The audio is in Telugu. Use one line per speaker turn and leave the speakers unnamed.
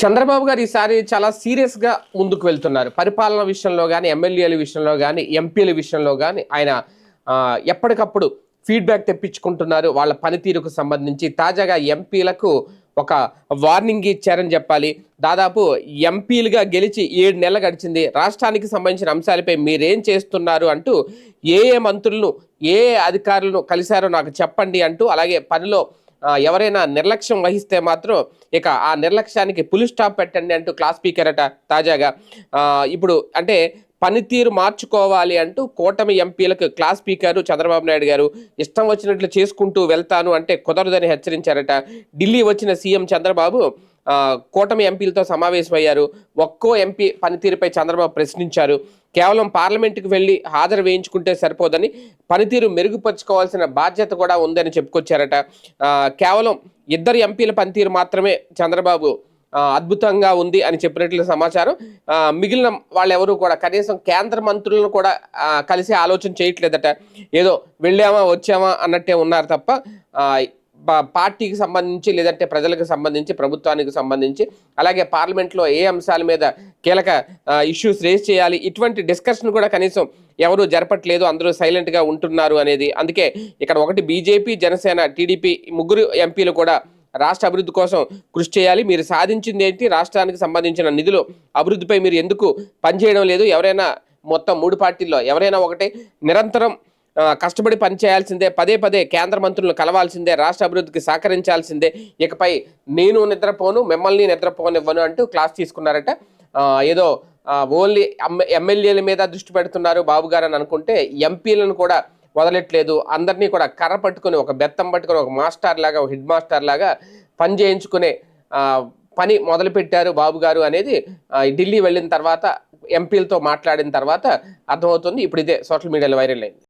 చంద్రబాబు గారు ఈసారి చాలా సీరియస్గా ముందుకు వెళ్తున్నారు. పరిపాలన విషయంలో కానీ ఎమ్మెల్యేల విషయంలో కానీ ఎంపీల విషయంలో కానీ ఆయన ఎప్పటికప్పుడు ఫీడ్బ్యాక్ తెప్పించుకుంటున్నారు. వాళ్ళ పనితీరుకు సంబంధించి తాజాగా ఎంపీలకు ఒక వార్నింగ్ ఇచ్చారని చెప్పాలి. దాదాపు ఎంపీలుగా గెలిచి ఏడు నెలలు గడిచింది. రాష్ట్రానికి సంబంధించిన అంశాలపై మీరేం చేస్తున్నారు అంటూ ఏ ఏ మంత్రులను ఏ అధికారులను కలిశారో నాకు చెప్పండి అంటూ అలాగే పనిలో ఎవరైనా నిర్లక్ష్యం వహిస్తే మాత్రం ఇక ఆ నిర్లక్ష్యానికి పులి స్టాప్ పెట్టండి అంటూ క్లాస్ స్పీకర్ అట తాజాగా. ఇప్పుడు అంటే పనితీరు మార్చుకోవాలి అంటూ కూటమి ఎంపీలకు క్లాస్ స్పీకర్ చంద్రబాబు నాయుడు గారు ఇష్టం వచ్చినట్లు చేసుకుంటూ వెళ్తాను అంటే కుదరదని హెచ్చరించారట. ఢిల్లీ వచ్చిన సీఎం చంద్రబాబు కూటమి ఎంపీలతో సమావేశమయ్యారు. ఒక్కో ఎంపీ పనితీరుపై చంద్రబాబు ప్రశ్నించారు. కేవలం పార్లమెంటుకు వెళ్ళి హాజరు వేయించుకుంటే సరిపోదని పనితీరు మెరుగుపరుచుకోవాల్సిన బాధ్యత కూడా ఉందని చెప్పుకొచ్చారట. కేవలం ఇద్దరు ఎంపీల పనితీరు మాత్రమే చంద్రబాబు అద్భుతంగా ఉంది అని చెప్పినట్లు సమాచారం. మిగిలిన వాళ్ళెవరూ కూడా కనీసం కేంద్ర మంత్రులను కూడా కలిసి ఆలోచన చేయట్లేదట. ఏదో వెళ్ళామా వచ్చామా అన్నట్టే ఉన్నారు తప్ప పార్టీకి సంబంధించి లేదంటే ప్రజలకు సంబంధించి ప్రభుత్వానికి సంబంధించి అలాగే పార్లమెంట్లో ఏ అంశాల మీద కీలక ఇష్యూస్ రేస్ చేయాలి ఇటువంటి డిస్కషన్ కూడా కనీసం ఎవరు జరపట్లేదు అందరూ సైలెంట్గా ఉంటున్నారు అనేది. అందుకే ఇక్కడ ఒకటి బీజేపీ జనసేన టీడీపీ ముగ్గురు ఎంపీలు కూడా రాష్ట్ర అభివృద్ధి కోసం కృషి చేయాలి. మీరు సాధించింది ఏంటి? రాష్ట్రానికి సంబంధించిన నిధులు అభివృద్ధిపై మీరు ఎందుకు పనిచేయడం లేదు? ఎవరైనా మొత్తం మూడు పార్టీల్లో ఎవరైనా ఒకటి నిరంతరం కష్టపడి పనిచేయాల్సిందే పదే పదే కేంద్ర మంత్రులను కలవాల్సిందే రాష్ట్ర అభివృద్ధికి సహకరించాల్సిందే. ఇకపై నేను నిద్రపోను మిమ్మల్ని నిద్రపోనివ్వను అంటూ క్లాస్ తీసుకున్నారట. ఏదో ఓన్లీ ఎమ్మెల్యేల మీద దృష్టి పెడుతున్నారు బాబు గారు అని అనుకుంటే ఎంపీలను కూడా వదలట్లేదు. అందరినీ కూడా కర్ర పట్టుకొని ఒక బెత్తం పట్టుకొని ఒక మాస్టర్ లాగా ఒక హెడ్ మాస్టర్ లాగా పని చేయించుకునే పని మొదలుపెట్టారు బాబు గారు అనేది ఢిల్లీ వెళ్ళిన తర్వాత ఎంపీలతో మాట్లాడిన తర్వాత అర్థమవుతుంది. ఇప్పుడు ఇదే సోషల్ మీడియాలో వైరల్ అయింది.